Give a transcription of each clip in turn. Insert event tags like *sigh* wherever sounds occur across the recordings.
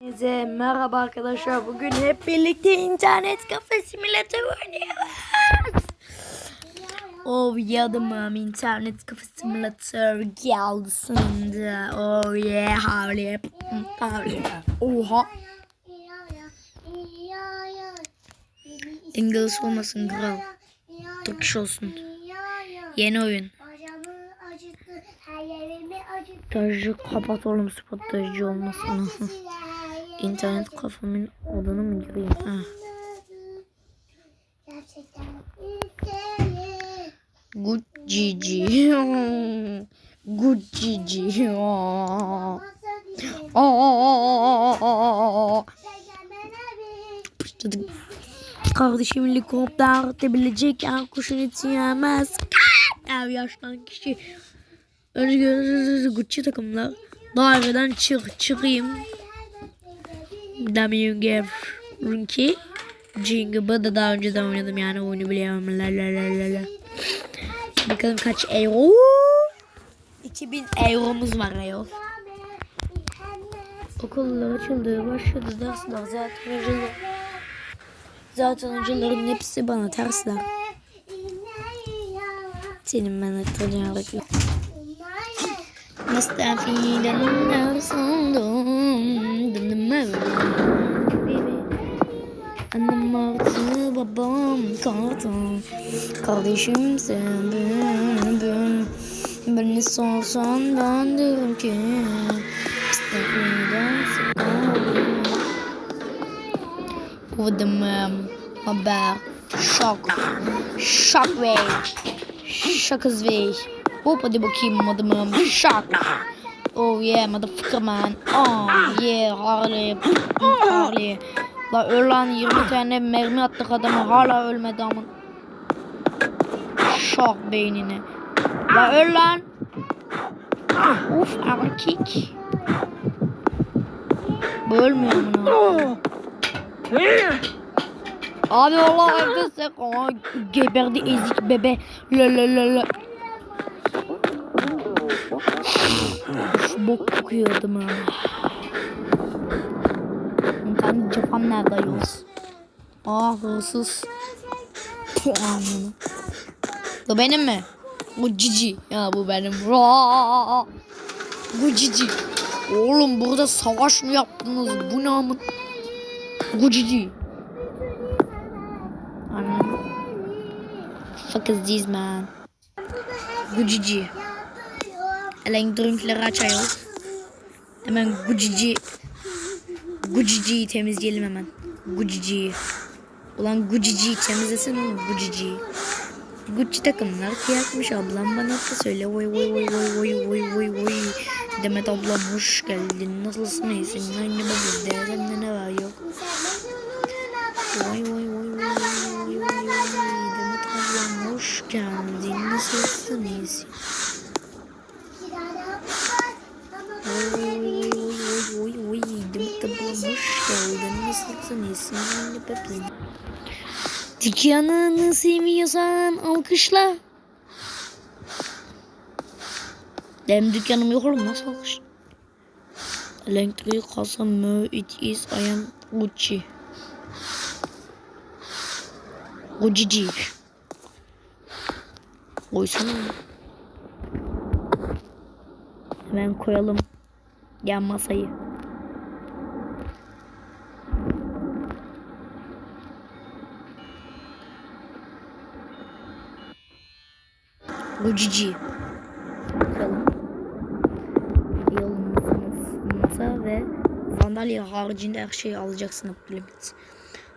Hepinize merhaba arkadaşlar. Bugün hep birlikte internet kafe simülatörü oynuyoruz. Oh yadım internet kafe simülatör geldi sonunda. Oh yeah havli. Havli. Oha. İngiliz olmasın kral. Turkish olsun. Yeni oyun. Acıttı, her kapat oğlum spotajcı olmasın. İnternet kafamın odunu mu gireyim? Ha. Good *laughs* GG. *laughs* Good GG. Aa. Aa. Pışladık. Kardeşim helikopter atebilecek en kuşun eti yemez. Ev yaşlan kişi. Özgür Gucci takımlar. Daireden çık çıkayım. Damian Gavron ki. Jingle'ı da daha önceden oynadım yani oyunu biliyorum. La la la la. Bakalım kaç euro? 2000 euromuz var ayol. Okullar açıldı, başladı dersler zaten hocalar. Zaten hocaların hepsi bana tersler. Senin ben hatırlayarak yok. Mustafa'dan sandım. Dındım annem. Annem altı babam kartım. Kardeşim sen ben ben. Beni sorsan ben derim ki. İstekimden sıkıldım. Kodum haber. Şok. Şok ve. Şok hızlı. Hop hadi bakayım adımım. Şok. Oh yeah motherfucker man. Oh yeah Harley. Harley. La öl lan 20 tane mermi attık adama hala ölmedi ama. Şok beynine. La öl lan. Uf ama kick. Bu ölmüyor mu? Abi Allah evdesin. Aa, geberdi ezik bebe. La la la la. Bok kokuyor adamı. Tane Japan nerede ayıyoruz? Aa hırsız. Bu benim mi? Bu cici. Ya bu benim. Raa. Bu cici. Oğlum burada savaş mı yaptınız? Bu ne amın? Bu cici. Anam. Fuck is this man? Gucici. Elektronikleri açıyoruz. Hemen Gucici. Gucici'yi temizleyelim hemen. Gucici'yi. Ulan Gucici'yi temizlesin oğlum Gucici'yi. Gucci takımlar kıyakmış ablam bana da söyle voy voy voy voy voy voy voy voy Demet ablam hoş geldin nasılsın iyisin aynı baba değerinde ne var yok vay vay vay vay vay vay vay Demet ablam hoş geldin nasılsın iyisin nasılsın iyisin Dükkanını sevmiyorsan alkışla. Benim dükkanım yok oğlum nasıl alkışla? Elektriği kasam mı it is I am Gucci. Gucci. Koysana. Hemen koyalım. Yan masayı. Gucici. Bakalım. Yolunuz masa ve sandalye haricinde her şeyi alacaksın Abdülhamit.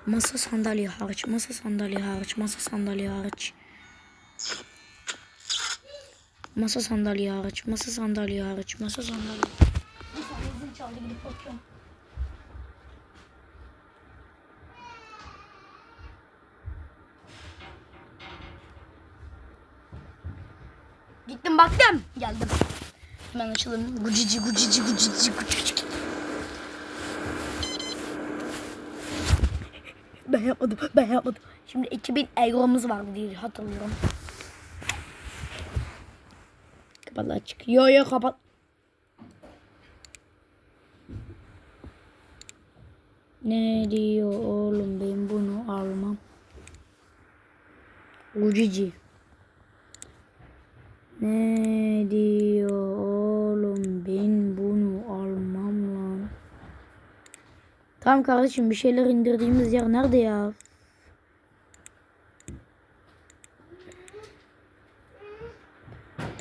Masa sandalye hariç, masa sandalye hariç, masa sandalye hariç. Masa sandalye hariç, masa sandalye hariç, masa sandalye. Gittim Geldim. Hemen açalım. Gucici gucici gucici gucici. Ben yapmadım. Ben yapmadım. Şimdi 2000 euromuz var diye hatırlıyorum. Kapat açık. Yo yo kapat. Ne diyor oğlum ben bunu almam. Ucici. Ne diyor oğlum ben bunu almam lan. Tamam kardeşim bir şeyler indirdiğimiz yer nerede ya?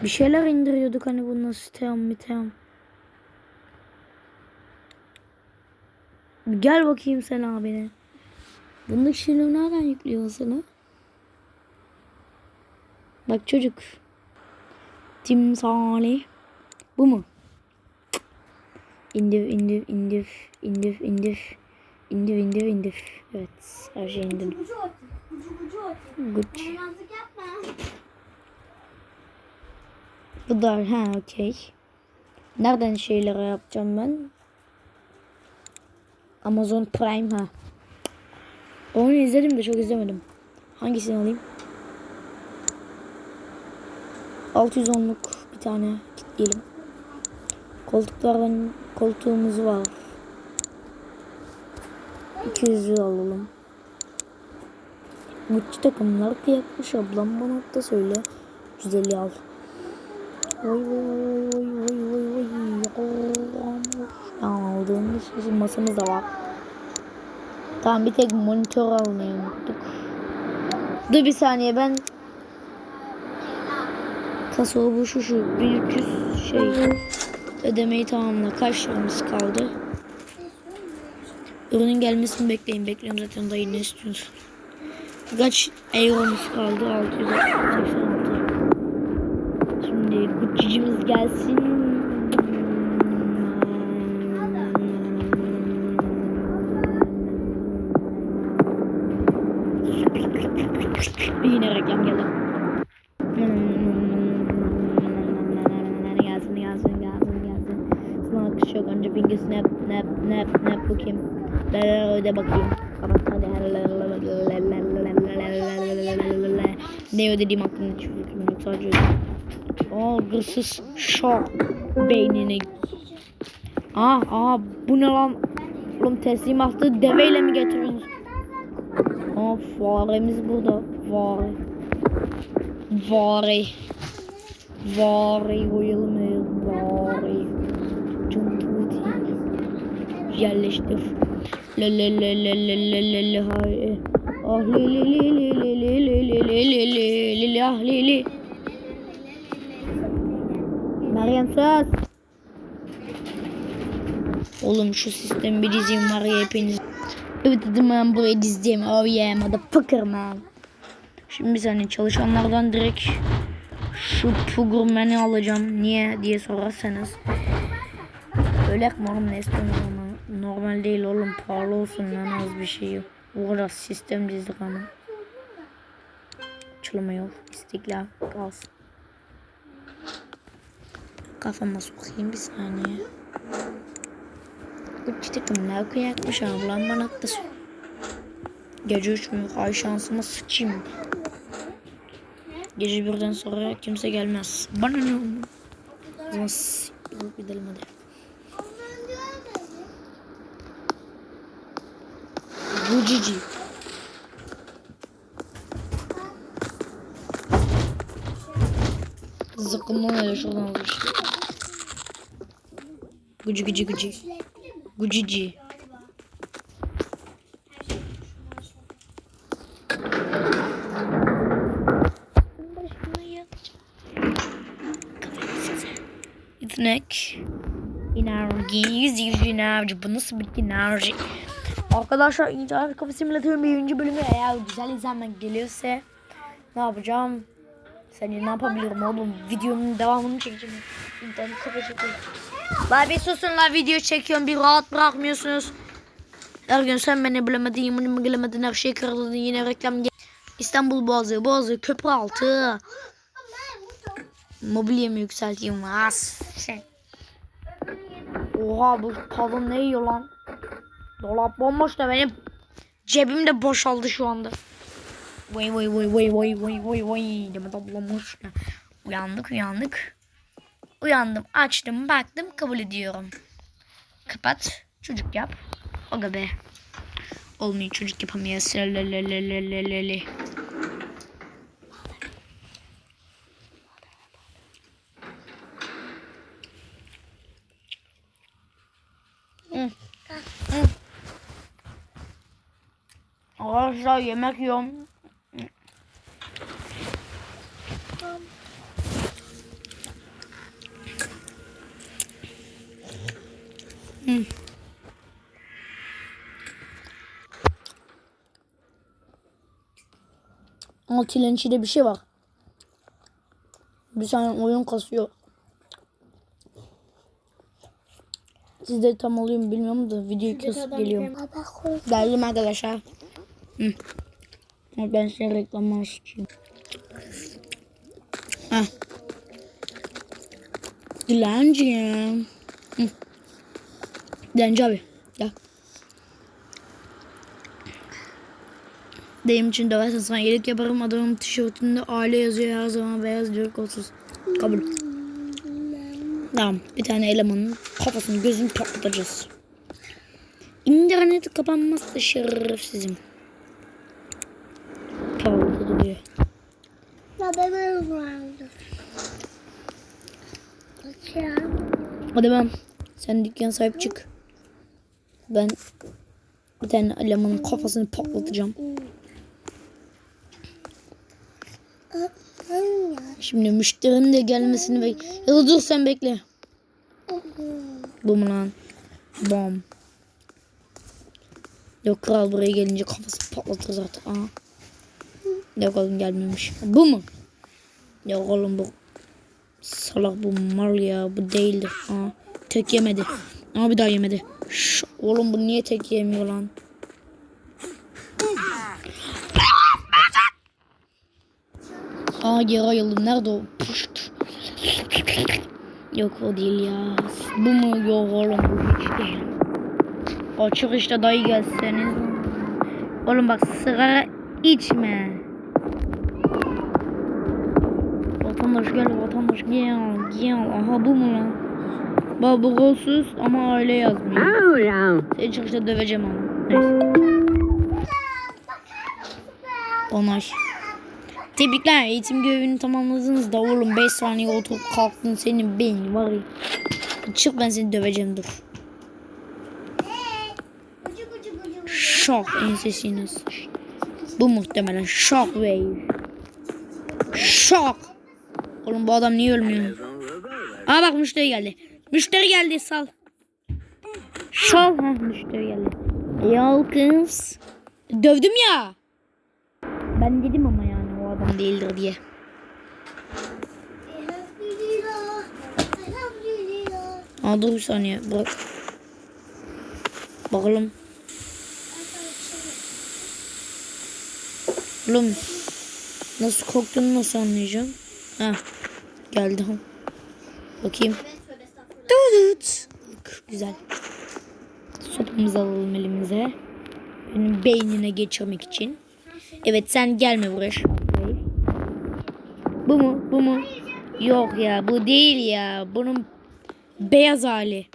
Bir şeyler indiriyorduk hani bununla sistem mitem. Bir Gel bakayım sen abine. Bunun ışığını nereden yüklüyorsun sana? Bak çocuk. Timsali. Bu mu? İndir indir indir indir indir. İndir indir indir. Evet her şey indirdim. Gucu. Gucu gucu. Bu da ha okey. Nereden şeyleri yapacağım ben? Amazon Prime ha. Onu izledim de çok izlemedim. Hangisini alayım? 610'luk bir tane kilitleyelim. Koltuklardan koltuğumuz var. 200'ü alalım. Gucci takımlar kıyakmış ablam bana da söyle. 150 al. Oy oy oy oy oy oy oy. Aldığımız bizim masamız da var. Tamam bir tek monitör almayı unuttuk. Dur bir saniye ben Kasa bu şu şu 1300 şey ödemeyi tamamla. Kaç liramız kaldı? Ürünün gelmesini bekleyin. Bekliyorum zaten dayı ne istiyorsun? Kaç euromuz kaldı? 686. Şimdi Gucci'cimiz gelsin. Yine reklam geldi. Gelsin gelsin gelsin gelsin. Sana akış yok. Önce finger snap snap snap snap bakayım. Öde bakayım. Kapat hadi. Ne ödediğim fikrim yok. Sadece. Aa hırsız şok beynine. Aa aa bu ne lan? Oğlum teslimatı deveyle mi getiriyorsunuz? Aa faremiz burada. Fare. Fare. Fare koyalım ya. Fare. Çok tuti. Le le. Ah li ah li li. Meryem sus. Oğlum şu sistemi bir dizeyim var ya hepiniz. Evet dedim ben buraya dizeceğim. Oh yeah motherfucker man. Şimdi bir saniye çalışanlardan direkt şu pugurmeni alacağım. Niye diye sorarsanız. Öyle mi oğlum ne istiyorsunuz ama. Normal değil oğlum pahalı olsun lan az bir şey. O kadar sistem dizdik ama. Açılma yok. İstiklal kalsın. Kafama sokayım bir saniye. Gucci takımlar kıyakmış ablam bana sor. Gece üç mü? Ay şansıma sıçayım. Gece birden sonra kimse gelmez. Bana ne oğlum? O zaman s- gidelim hadi. Bu cici. Zıkkımdan yaşadan alıştı. Gıcı gıcı gıcı. Gıcıcı. İtnek. Enerji. Yüz yüz enerji. Bu nasıl bir enerji? Arkadaşlar internet kafe simülatörün birinci bölümü eğer güzel izlenmek geliyorsa ne yapacağım? Sence ne yapabilirim oğlum? Videonun devamını çekeceğim. İnternet kafe çekeceğim. La bir susun la video çekiyorum bir rahat bırakmıyorsunuz. Her gün sen beni bilemedin, bunu bilemedin, her şey kırıldın, yine reklam gel. İstanbul Boğazı, Boğazı, köprü altı. Mobilya mı yükselteyim? As. Oha bu kadın ne yiyor lan? Dolap bomboş da benim cebim de boşaldı şu anda. Vay vay vay vay vay vay vay vay. Demet ablam hoş. Uyandık uyandık. Uyandım açtım baktım kabul ediyorum. Kapat çocuk yap. Aga be. Olmuyor çocuk yapamayız. Lelelelelelele. Hı. Hı. Yemek yiyorum. Ama kilen içinde bir şey var. Bir tane oyun kasıyor. Sizde tam oluyor mu bilmiyorum da video kesip geliyorum. Geldim arkadaşlar. Hı. Ben size reklamlar sıçayım. Heh. Dilenciğim. Hı. Dilenci abi. Gel. Benim için döversen sana iyilik yaparım. Adamın tişörtünde aile yazıyor her zaman beyaz diyor kolsuz. Kabul. Tamam. Bir tane elemanın kafasını gözünü patlatacağız. İnternet kapanmazsa şerefsizim. Açıyorum. Hadi ben. Sen dükkan sahip çık. Ben bir tane elemanın kafasını patlatacağım. Şimdi müşterinin de gelmesini bek. Ya da dur sen bekle. Bu mu lan? Bom. Yok kral buraya gelince kafası patlatır zaten. Aa. Yok oğlum gelmemiş. Bu mu? Yok oğlum bu. Salak bu mal ya. Bu değildir. Aa. Tek yemedi. Ama bir daha yemedi. Şş, oğlum bu niye tek yemiyor lan? Aa geri ayıldım. Nerede o? Puşt. Yok o değil ya. Bu mu? Yok oğlum bu hiç değil. Açık işte dayı gelseniz. Oğlum bak sigara içme. Vatandaş gel vatandaş gel gel. Aha bu mu lan? Bak bu golsüz ama aile yazmıyor. Seni çıkışta döveceğim ama. Neyse. Onay. Tebrikler eğitim görevini tamamladınız da oğlum 5 saniye oturup kalktın senin beynin var ya. Çık ben seni döveceğim dur. Şok ensesine sıç. Bu muhtemelen shock wave. Şok. Oğlum bu adam niye ölmüyor? Aa bak müşteri geldi. Müşteri geldi sal. Sal. Ha müşteri geldi. Ya kız. Dövdüm ya. Ben dedim ama yani o adam değildir diye. Aa dur bir saniye bırak. Bakalım. Oğlum nasıl korktuğunu nasıl anlayacağım? Ha geldi. Bakayım. Dudut. Güzel. Sopamızı alalım elimize. Benim beynine geçirmek için. Evet sen gelme buraya. Bu mu? Bu mu? Yok ya bu değil ya. Bunun beyaz hali.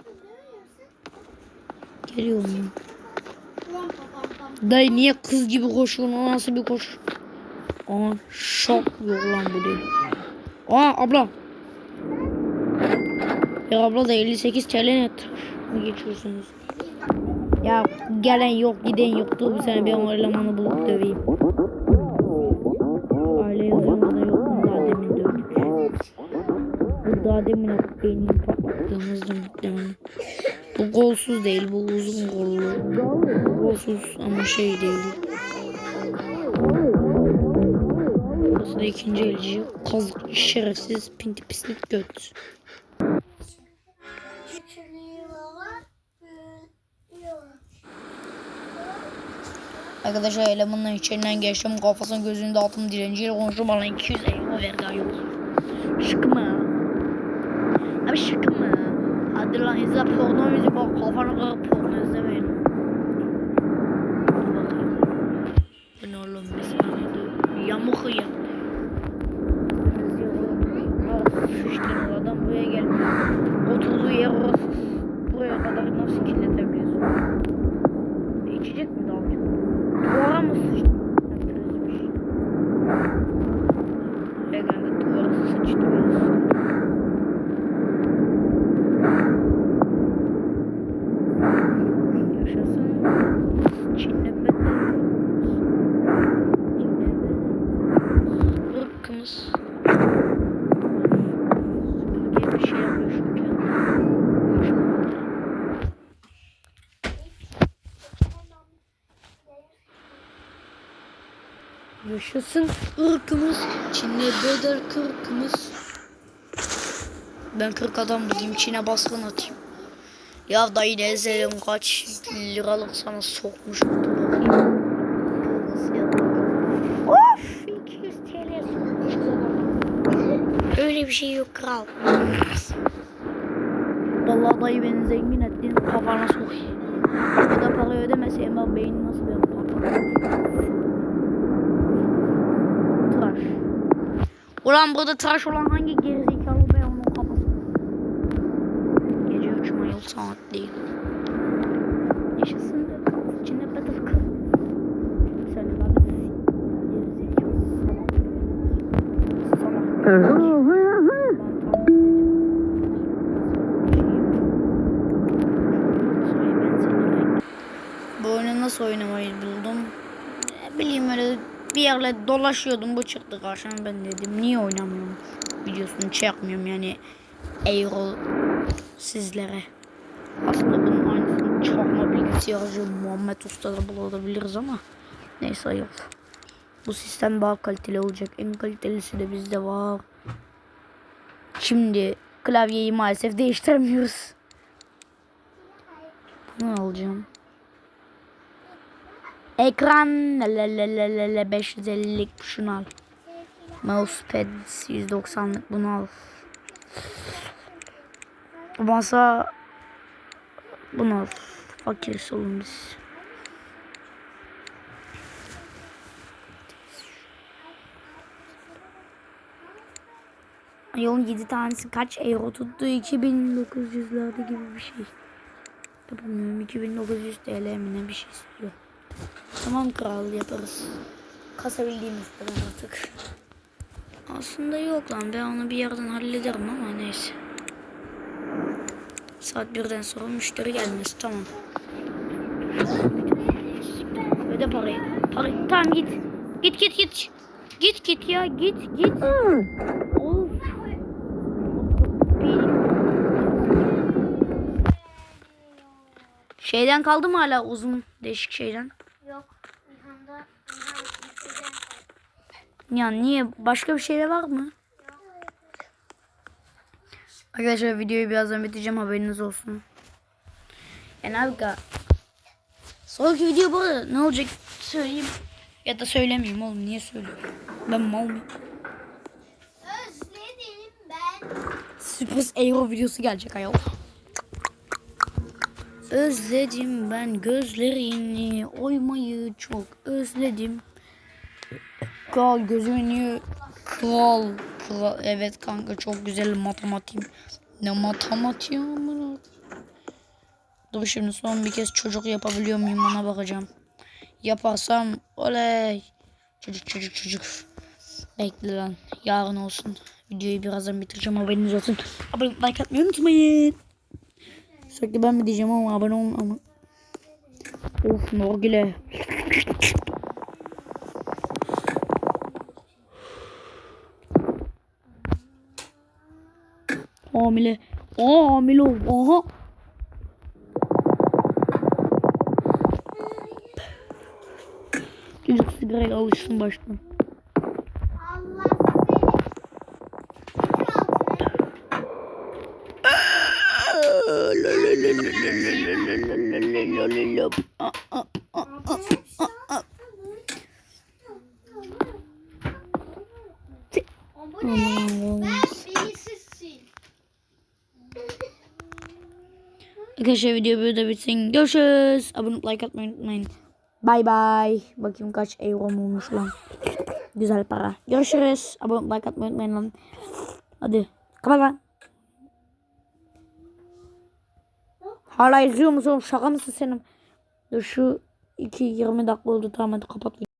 Geliyor mu? Dayı niye kız gibi koşuyorsun? O nasıl bir koş? Aa şok yok lan bu değil. Aa abla. Ya abla da 58 TL net mi geçiyorsunuz? Ya gelen yok giden yok. Dur bir ben o elemanı bulup döveyim. Aile yazıyor da yok daha demin dövdük. Bu daha demin beynini patlattığımızda muhtemelen. Bu golsuz değil bu uzun gollu. Golsuz ama şey değil. Burası da ikinci elci. Kazık şerefsiz pinti pislik göt. Arkadaşlar elemanın içinden geçtim. Kafasını gözünü dağıttım. Dilenciyle konuştum. Bana 200 euro vergi yok. Şık mı? Abi şık mı? Hadi lan izle porno müziği bak kafanı kırıp porno izlemeyin. Dur bakayım. Bu ne oğlum bir saniye dur. Yamuk ya. Sıçtın adam buraya gelmiyor. Oturduğu yer orası. Buraya kadar nasıl kirletebiliyorsun? Yaşasın. Çin'le bedel. Çin'le bedel. Irkımız. Süpürge bir şey yapıyor şu kendi. Yaşasın ırkımız. Çin'le bedel kırkımız. Ben 40 adam bulayım Çin'e baskın atayım. Ya dayı ne ezelim kaç liralık sana sokmuş? Of 200 TL sokmuş. Öyle bir şey yok kral. Vallahi dayı beni zengin ettin kafana sokayım. Bu kadar para ödemeseyim ben beynim nasıl benim patladı. Tıraş. Ulan burada tıraş olan hangi gerizekalı be onun kafası? Gece uçma yol saat değil. Yaşasın da kafası içinde bedel kız. Sen de bak. Gerizekalı. Bu oyunu nasıl oynamayı buldum? Ne bileyim öyle bir yerle dolaşıyordum bu çıktı karşıma ben dedim niye oynamıyorum videosunu çekmiyorum yani euro sizlere. Aslında bunun aynısını çakma bilgisayarcı Muhammed Usta'da bulabiliriz ama neyse yok. Bu sistem daha kaliteli olacak. En kalitelisi de bizde var. Şimdi klavyeyi maalesef değiştiremiyoruz. Bunu alacağım. Ekran lelelelele 550'lik şunu al. Mousepad 190'lık bunu al. Masa bunu al. Fakiriz oğlum biz. Yolun 7 tanesi kaç euro tuttu? 2900'lerde gibi bir şey. Yapamıyorum. 2900 TL mi ne bir şey istiyor. Tamam kral yaparız. Kasabildiğimiz kadar artık. Aslında yok lan ben onu bir yerden hallederim ama neyse. Saat birden sonra müşteri gelmez tamam. Öde parayı. Parayı tamam git. Git git git. Git git ya git git. Şeyden kaldı mı hala uzun değişik şeyden? Ya niye? Başka bir şeyler var mı? Arkadaşlar videoyu birazdan bitireceğim haberiniz olsun. Yani abi Sonraki video bu arada ne olacak söyleyeyim. Ya da söylemeyeyim oğlum niye söylüyorum. Ben mal mıyım? Özledim ben. Sürpriz Euro videosu gelecek ayol. Özledim ben gözlerini oymayı çok özledim. Kral gözümü niye kral kral evet kanka çok güzel matematiğim. Ne matematiği amına. Dur şimdi son bir kez çocuk yapabiliyor muyum ona bakacağım. Yaparsam oley. Çocuk çocuk çocuk. Bekle lan. Yarın olsun. Videoyu birazdan bitireceğim haberiniz olsun. Abone like atmayı unutmayın. Sürekli ben mi diyeceğim ama abone olun ama. Of nargile. Hamile. Aa hamile ol. Aha. Çocuk sigaraya alışsın baştan. Allah seni. Bitir altını. O bu ne? Ben bilinçsizsin. Arkadaşlar video burada bitsin. Görüşürüz. Abone olup like atmayı unutmayın. Bay bay. Bakayım kaç euro olmuş lan. Güzel para. Görüşürüz. Abone olup like atmayı unutmayın lan. Hadi. Kapat lan. Hala izliyor musun? Şaka mısın senin? Şu 2-20 dakika oldu. Tamam hadi kapat.